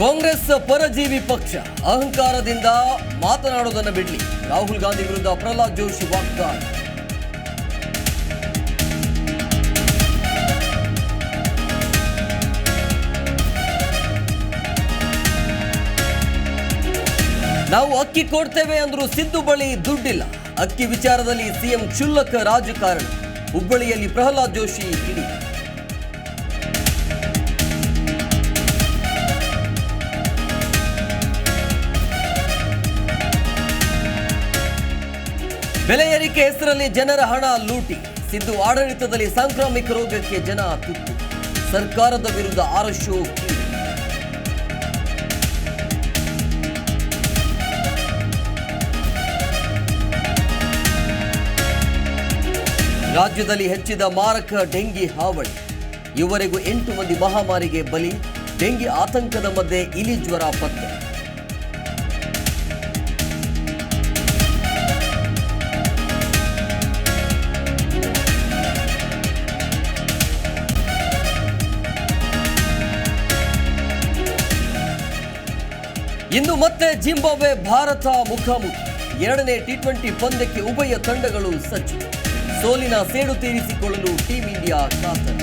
ಕಾಂಗ್ರೆಸ್ ಪರಜೀವಿ ಪಕ್ಷ ಅಹಂಕಾರದಿಂದ ಮಾತನಾಡೋದನ್ನು ಬಿಡಲಿ. ರಾಹುಲ್ ಗಾಂಧಿ ವಿರುದ್ಧ ಪ್ರಹ್ಲಾದ್ ಜೋಶಿ ವಾಗ್ದಾಳಿ. ನಾವು ಅಕ್ಕಿ ಕೊಡ್ತೇವೆ ಅಂದ್ರು ಸಿದ್ದು ಬಳಿ ದುಡ್ಡಿಲ್ಲ. ಅಕ್ಕಿ ವಿಚಾರದಲ್ಲಿ ಸಿಎಂ ಕ್ಷುಲ್ಲಕ ರಾಜಕಾರಣ. ಹುಬ್ಬಳ್ಳಿಯಲ್ಲಿ ಪ್ರಹ್ಲಾದ್ ಜೋಶಿ ಕಿಡಿ ಬೆಲೆ ಏರಿಕೆ ಹೆಸರಲ್ಲಿ ಜನರ ಹಣ ಲೂಟಿ. ಸಿದ್ದು ಆಡಳಿತದಲ್ಲಿ ಸಾಂಕ್ರಾಮಿಕ ರೋಗಕ್ಕೆ ಜನ ತುತ್ತು. ಸರ್ಕಾರದ ವಿರುದ್ಧ ಆರಶೋ ರಾಜ್ಯದಲ್ಲಿ ಹೆಚ್ಚಿದ ಮಾರಕ ಡೆಂಗಿ ಹಾವಳಿ. ಇವರೆಗೂ ಎಂಟು ಮಂದಿ ಮಹಾಮಾರಿಗೆ ಬಲಿ. ಡೆಂಗಿ ಆತಂಕದ ಮಧ್ಯೆ ಇಲಿ ಜ್ವರ ಪತ್ತೆ. ಇಂದು ಮತ್ತೆ ಜಿಂಬಾಬ್ವೆ, ಭಾರತ ಮುಖಾಮುಖಿ. ಎರಡನೇ ಟಿ ಟ್ವೆಂಟಿ ಪಂದ್ಯಕ್ಕೆ ಉಭಯ ತಂಡಗಳು ಸಜ್ಜು. ಸೋಲಿನ ಸೇಡು ತೀರಿಸಿಕೊಳ್ಳಲು ಟೀಂ ಇಂಡಿಯಾ ಕಾತರ